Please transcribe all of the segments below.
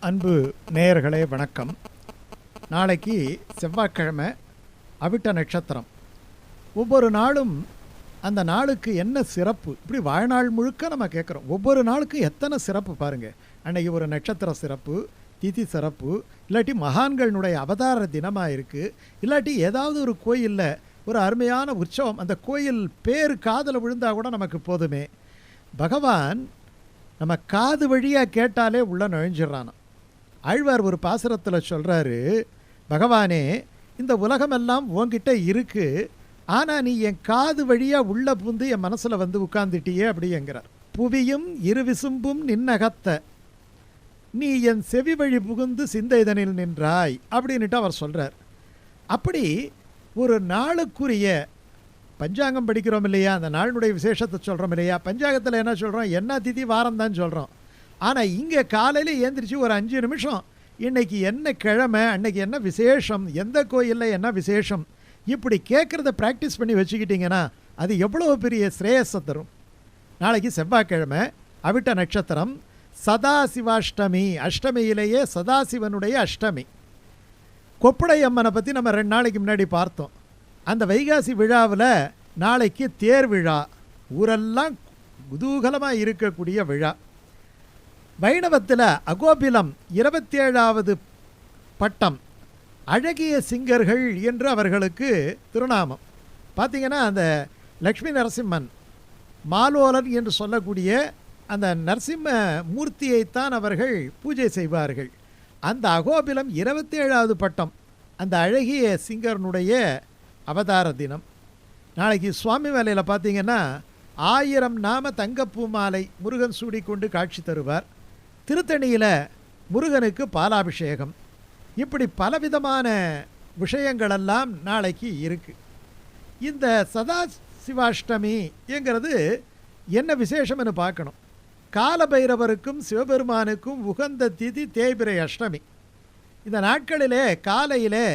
அன்பு நேயர்களே வணக்கம். நாளைக்கு செவ்வாய்க்கிழமை அவிட்ட நட்சத்திரம். ஒவ்வொரு நாளும் அந்த நாளுக்கு என்ன சிறப்பு? இப்படி வாழ்நாள் முழுக்க நம்ம கேட்குறோம் ஒவ்வொரு நாளுக்கும் எத்தனை சிறப்பு பாருங்க. அன்னைக்கு ஒரு நட்சத்திர சிறப்பு திதி சிறப்பு இல்லாட்டி மகான்களினுடைய அவதார தினமாக இருக்குது இல்லாட்டி ஏதாவது ஒரு கோயிலில் ஒரு அருமையான உற்சவம் அந்த கோயில் பேர் காதில் விழுந்தா கூட நமக்கு போதுமே. பகவான் நம்ம காது வழியாக கேட்டாலே உள்ள நுழைஞ்சிடறானாம் ஆழ்வார் ஒரு பாசுரத்தில் சொல்கிறாரு பகவானே இந்த உலகமெல்லாம் உன்கிட்ட இருக்கு. ஆனால் நீ என் காது வழியாக உள்ளே புந்து என் மனசில் வந்து உட்கார்ந்துட்டியே அப்படிங்கிறார். புவியும் இருவிசும்பும் நின்னகத்த. நீ என் செவி வழி புகுந்து சிந்தைதனில் நின்றாய் அப்படின்னுட்டு அவர் சொல்கிறார் அப்படி ஒரு நாளுக்குரிய பஞ்சாங்கம் படிக்கிறோம் இல்லையா? அந்த நாளினுடைய விசேஷத்தை சொல்கிறோம் இல்லையா? பஞ்சாங்கத்தில் என்ன சொல்கிறோம் என்ன திதி வாரம் தான் சொல்கிறோம் ஆனால் இங்கே காலையில் ஏந்திரிச்சு ஒரு அஞ்சு நிமிஷம். இன்னைக்கு என்ன கிழமை? அன்னைக்கு என்ன விசேஷம்? எந்த கோயிலில் என்ன விசேஷம்? இப்படி கேட்குறத ப்ராக்டிஸ் பண்ணி வச்சுக்கிட்டிங்கன்னா அது எவ்வளோ பெரிய ஸ்ரேயஸை தரும். நாளைக்கு செவ்வாய்க்கிழமை அவிட்ட நட்சத்திரம் சதாசிவாஷ்டமி. அஷ்டமியிலேயே சதாசிவனுடைய அஷ்டமி. கொப்படை அம்மனை பற்றி நம்ம ரெண்டு நாளைக்கு முன்னாடி பார்த்தோம். அந்த வைகாசி விழாவில் நாளைக்கு தேர் விழா. ஊரெல்லாம் குதூகலமாக இருக்கக்கூடிய விழா. வைணவத்தில் அகோபிலம் இருபத்தேழாவது பட்டம். அழகிய சிங்கர்கள் என்று அவர்களுக்கு திருநாமம். பார்த்திங்கன்னா அந்த லக்ஷ்மி நரசிம்மன் மாலோலன் என்று சொல்லக்கூடிய அந்த நரசிம்ம மூர்த்தியைத்தான் அவர்கள் பூஜை செய்வார்கள். அந்த அகோபிலம் இருபத்தேழாவது பட்டம். அந்த அழகிய சிங்கர்னுடைய அவதார தினம். நாளைக்கு சுவாமி வேலையில் பார்த்தீங்கன்னா ஆயிரம் நாம தங்கப்பூ மாலை முருகன் சூடிக்கொண்டு காட்சி தருவார். திருத்தணியில் முருகனுக்கு பாலாபிஷேகம். இப்படி பலவிதமான விஷயங்களெல்லாம் நாளைக்கு இருக்குது இந்த சதா சிவாஷ்டமிங்கிறது என்ன விசேஷம்னு பார்க்கணும். காலபைரவருக்கும் சிவபெருமானுக்கும் உகந்த திதி தேய்பிரை அஷ்டமி. இந்த நாட்களிலே காலையிலே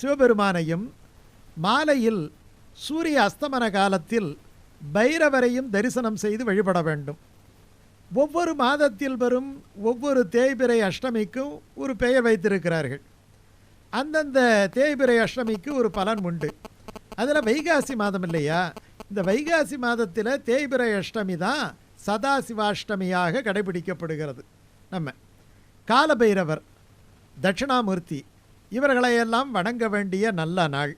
சிவபெருமானையும் மாலையில் சூரிய அஸ்தமன காலத்தில் பைரவரையும் தரிசனம் செய்து வழிபட வேண்டும். ஒவ்வொரு மாதத்தில் வரும் ஒவ்வொரு தேய்பிரை அஷ்டமிக்கும் ஒரு பெயர் வைத்திருக்கிறார்கள். அந்தந்த தேய்பிரை அஷ்டமிக்கு ஒரு பலன் உண்டு. அதில் வைகாசி மாதம் இல்லையா? இந்த வைகாசி மாதத்தில் தேய்பிரை அஷ்டமி தான் சதாசிவாஷ்டமியாக கடைபிடிக்கப்படுகிறது. நம்ம காலபைரவர் தட்சிணாமூர்த்தி இவர்களையெல்லாம் வணங்க வேண்டிய நல்ல நாள்.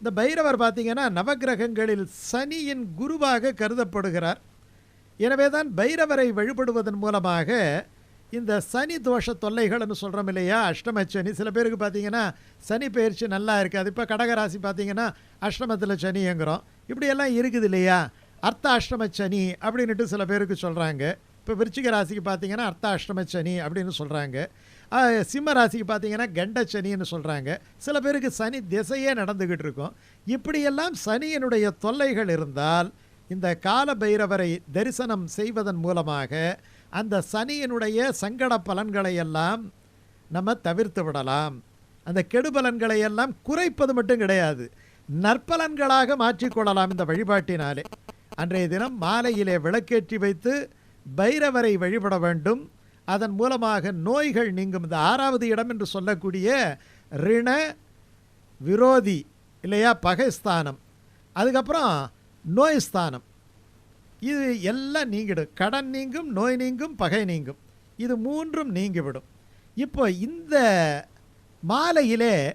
இந்த பைரவர் பார்த்தீங்கன்னா நவக்கிரகங்களில் சனியின் குருவாக கருதப்படுகிறார். எனவே தான் பைரவரை வழிபடுவதன் மூலமாக இந்த சனி தோஷ தொல்லைகள்னு சொல்கிறோம் இல்லையா? அஷ்டம சனி. சில பேருக்கு பார்த்தீங்கன்னா சனி பயிற்சி நல்லா இருக்காது இப்போ கடகராசி பார்த்தீங்கன்னா அஷ்டமத்தில் சனிங்கிறோம் இப்படியெல்லாம் இருக்குது இல்லையா? அர்த்த அஷ்டம சனி அப்படின்ட்டு சில பேருக்கு சொல்கிறாங்க இப்போ விருச்சிக ராசிக்கு பார்த்தீங்கன்னா அர்த்த அஷ்டம சனி அப்படின்னு சொல்கிறாங்க சிம்ம ராசிக்கு பார்த்தீங்கன்னா கண்ட சனின்னு சொல்கிறாங்க சில பேருக்கு சனி திசையே நடந்துக்கிட்டு இருக்கும். இப்படியெல்லாம் சனியினுடைய தொல்லைகள் இருந்தால் இந்த கால பைரவரை தரிசனம் செய்வதன் மூலமாக அந்த சனியினுடைய சங்கட பலன்களை எல்லாம் நம்ம தவிர்த்து விடலாம். அந்த கெடுபலன்களை எல்லாம் குறைப்பது மட்டும் கிடையாது. நற்பலன்களாக மாற்றிக்கொள்ளலாம் இந்த வழிபாட்டினாலே. அன்றைய தினம் மாலையிலே விளக்கேற்றி வைத்து பைரவரை வழிபட வேண்டும். அதன் மூலமாக நோய்கள் நீங்கும். இந்த ஆறாவது இடம் என்று சொல்லக்கூடிய ரிண விரோதி இல்லையா? பகைஸ்தானம். அதுக்கப்புறம் நோய் ஸ்தானம். இது எல்லாம் நீங்கிடும். கடன் நீங்கும் நோய் நீங்கும் பகை நீங்கும். இது மூன்றும் நீங்கிவிடும். இப்போ இந்த மாலையிலே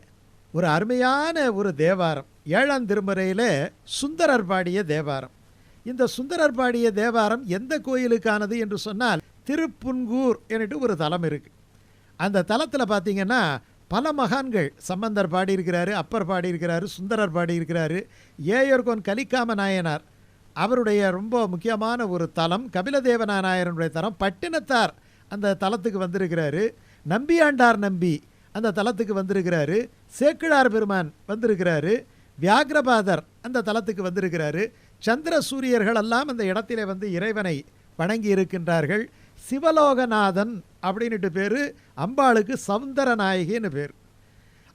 ஒரு அருமையான ஒரு தேவாரம். ஏழாம் திருமுறையில் சுந்தரர் பாடிய தேவாரம். இந்த சுந்தரர் பாடிய தேவாரம் எந்த கோயிலுக்கானது என்று சொன்னால் திருப்புன்கூர் என்னட்டு ஒரு தலம் இருக்குது அந்த தலத்தில் பார்த்தீங்கன்னா பல மகான்கள் சம்பந்தர் பாடியிருக்கிறாரு அப்பர் பாடியிருக்கிறாரு சுந்தரர் பாடியிருக்கிறாரு ஏயர்கோன் கலிக்காம நாயனார். அவருடைய ரொம்ப முக்கியமான ஒரு தலம் கபிலதேவனா நாயரனுடைய தலம் பட்டினத்தார் அந்த தலத்துக்கு வந்திருக்கிறாரு. நம்பியாண்டார் நம்பி அந்த தலத்துக்கு வந்திருக்கிறாரு. சேக்கிழார் பெருமான் வந்திருக்கிறாரு. வியாகிரபாதர் அந்த தலத்துக்கு வந்திருக்கிறாரு. சந்திர சூரியர்கள் எல்லாம் அந்த இடத்திலே வந்து இறைவனை வணங்கி இருக்கின்றார்கள். சிவலோகநாதன் அப்படின்ட்டு பேர் அம்பாளுக்கு சவுந்தர நாயகின்னு பேர்.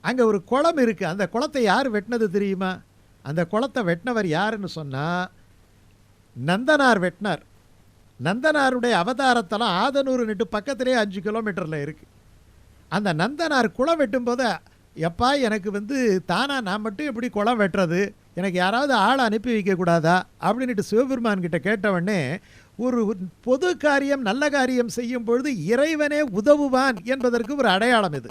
அங்கே ஒரு குளம் இருக்குது அந்த குளத்தை யார் வெட்டினது தெரியுமா? அந்த குளத்தை வெட்டினவர் யாருன்னு சொன்னால் நந்தனார் வெட்டினார். நந்தனாருடைய அவதாரத்தெல்லாம் ஆதனூருன்னுட்டு பக்கத்திலே அஞ்சு கிலோமீட்டரில் இருக்குது அந்த நந்தனார் குளம் வெட்டும்போது எப்பா எனக்கு வந்து தானா நான் மட்டும் எப்படி குளம் வெட்டுறது? எனக்கு யாராவது ஆளை அனுப்பி வைக்கக்கூடாதா? அப்படின்ட்டு சிவபெருமான்கிட்ட கேட்டவொடனே ஒரு பொது காரியம் நல்ல காரியம் செய்யும் பொழுது இறைவனே உதவுவான் என்பதற்கு ஒரு அடையாளம் இது.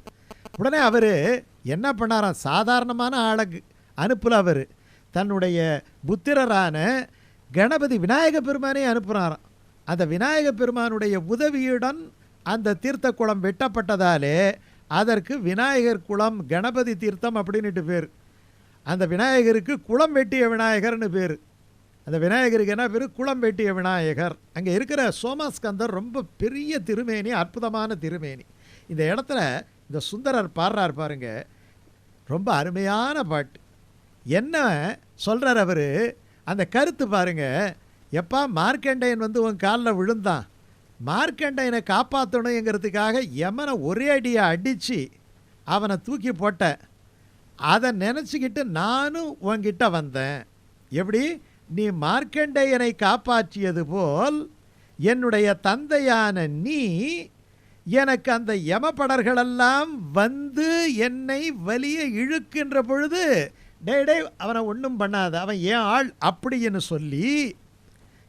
உடனே அவர் என்ன பண்ணாராம் சாதாரணமான ஆளை அனுப்பல அவர். தன்னுடைய புத்திரரான கணபதி விநாயக பெருமானே அனுப்புகிறாராம் அந்த விநாயக பெருமானுடைய உதவியுடன் அந்த தீர்த்த குளம் வெட்டப்பட்டதாலே அதற்கு விநாயகர் குளம் கணபதி தீர்த்தம் அப்படின்னுட்டு பேர். அந்த விநாயகருக்கு குளம் வெட்டிய விநாயகர்னு பேர். அந்த விநாயகருக்கு என்ன பேர் குளம் வெட்டிய விநாயகர். அங்கே இருக்கிற சோமாஸ்கந்தர் ரொம்ப பெரிய திருமேனி அற்புதமான திருமேனி. இந்த இடத்துல இந்த சுந்தரர் பாடுறார் பாருங்க. ரொம்ப அருமையான பாட்டு. என்ன சொல்கிறார் அவர்? அந்த கருத்து பாருங்க. எப்பா மார்க்கண்டையன் வந்து உன் காலில் விழுந்தான். மார்க்கண்டையனை காப்பாற்றணுங்கிறதுக்காக யமனை ஒரே அடியை அடித்து அவனை தூக்கி போட்ட. அதை நினச்சிக்கிட்டு நானும் உன்கிட்ட வந்தேன். எப்படி? நீ மார்க்கண்டேயனை காப்பாற்றியது போல் என்னுடைய தந்தையான நீ எனக்கு அந்த யமபடர்களெல்லாம் வந்து என்னை வலிய இழுக்கின்ற பொழுது டே டே அவனை ஒன்றும் பண்ணாத. அவன் ஏன் ஆள்? அப்படின்னு சொல்லி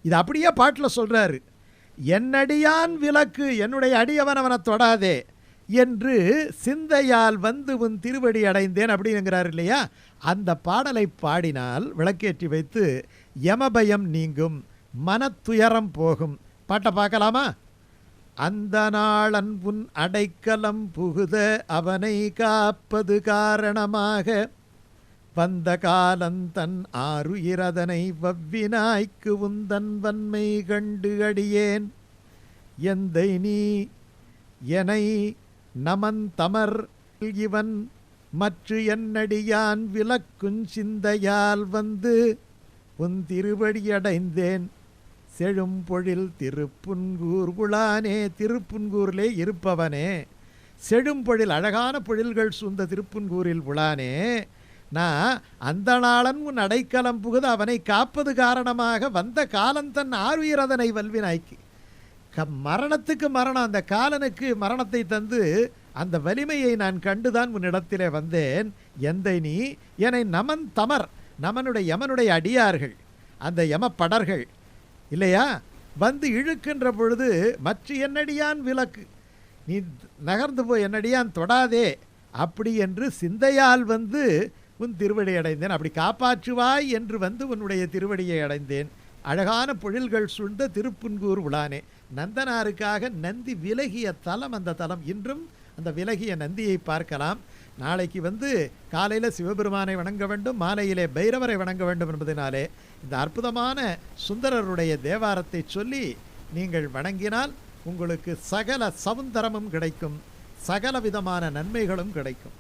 இது அப்படியே பாட்டில் சொல்கிறாரு என்னடியான் விலக்கு என்னுடைய அடியவன் அவனை தொடாதே. என்று சிந்தையால் வந்து உன் திருவடி அடைந்தேன் அப்படிங்கிறார் இல்லையா? அந்த பாடலை பாடினால் விளக்கேற்றி வைத்து யமபயம் நீங்கும் மனத்துயரம் போகும். பாட்டை பார்க்கலாமா? அந்த நாளன் உன் அடைக்கலம் புகுத அவனை காப்பது காரணமாக வந்த காலந்தன் ஆறுயிரதனை வவ்வினாய்க்கு உந்தன் வன்மை கண்டு அடியேன். எந்தை நீ எனை நமந்தமர் இவன் மற்ற என்னடியான் விலக்குஞ் சிந்தையால் வந்து உன் திருவடியடைந்தேன் செழும்பொழில் திருப்புன்கூர் குளானே திருப்புன்கூரிலே இருப்பவனே. செழும்பொழில் அழகான பொழில்கள் சூழ்ந்த திருப்புன்கூரில் உளானே நான் அந்த நாளன் உன் அடைக்கலம் புகுது அவனை காப்பது காரணமாக வந்த காலந்தன் ஆர்வீரதனை வல்வினாய்க்கு. க மரணத்துக்கு மரணம் அந்த காலனுக்கு மரணத்தை தந்து அந்த வலிமையை நான் கண்டுதான் உன்னிடத்திலே வந்தேன். எந்தை நீ? என்னை நமன் தமர் நமனுடைய யமனுடைய அடியார்கள் அந்த யமப்படர்கள். இல்லையா? வந்து இழுக்கின்ற பொழுது மற்ற என்னடியான் விலக்கு நீ நகர்ந்து போய் என்னடியான் தொடாதே அப்படி என்று சிந்தையால் வந்து உன் திருவடி அடைந்தேன். அப்படி காப்பாற்றுவாய் என்று வந்து உன்னுடைய திருவடியை அடைந்தேன். அழகான பொழில்கள் சூழ்ந்த திருப்புன்கூர் உலானே. நந்தனாருக்காக நந்தி விலகிய தலம் அந்த தலம். இன்றும் அந்த விலகிய நந்தியை பார்க்கலாம். நாளைக்கு வந்து காலையில் சிவபெருமானை வணங்க வேண்டும் மாலையிலே பைரவரை வணங்க வேண்டும் என்பதனாலே இந்த அற்புதமான சுந்தரருடைய தேவாரத்தை சொல்லி நீங்கள் வணங்கினால் உங்களுக்கு சகல சவுந்தரமும் கிடைக்கும் சகல விதமான நன்மைகளும் கிடைக்கும்.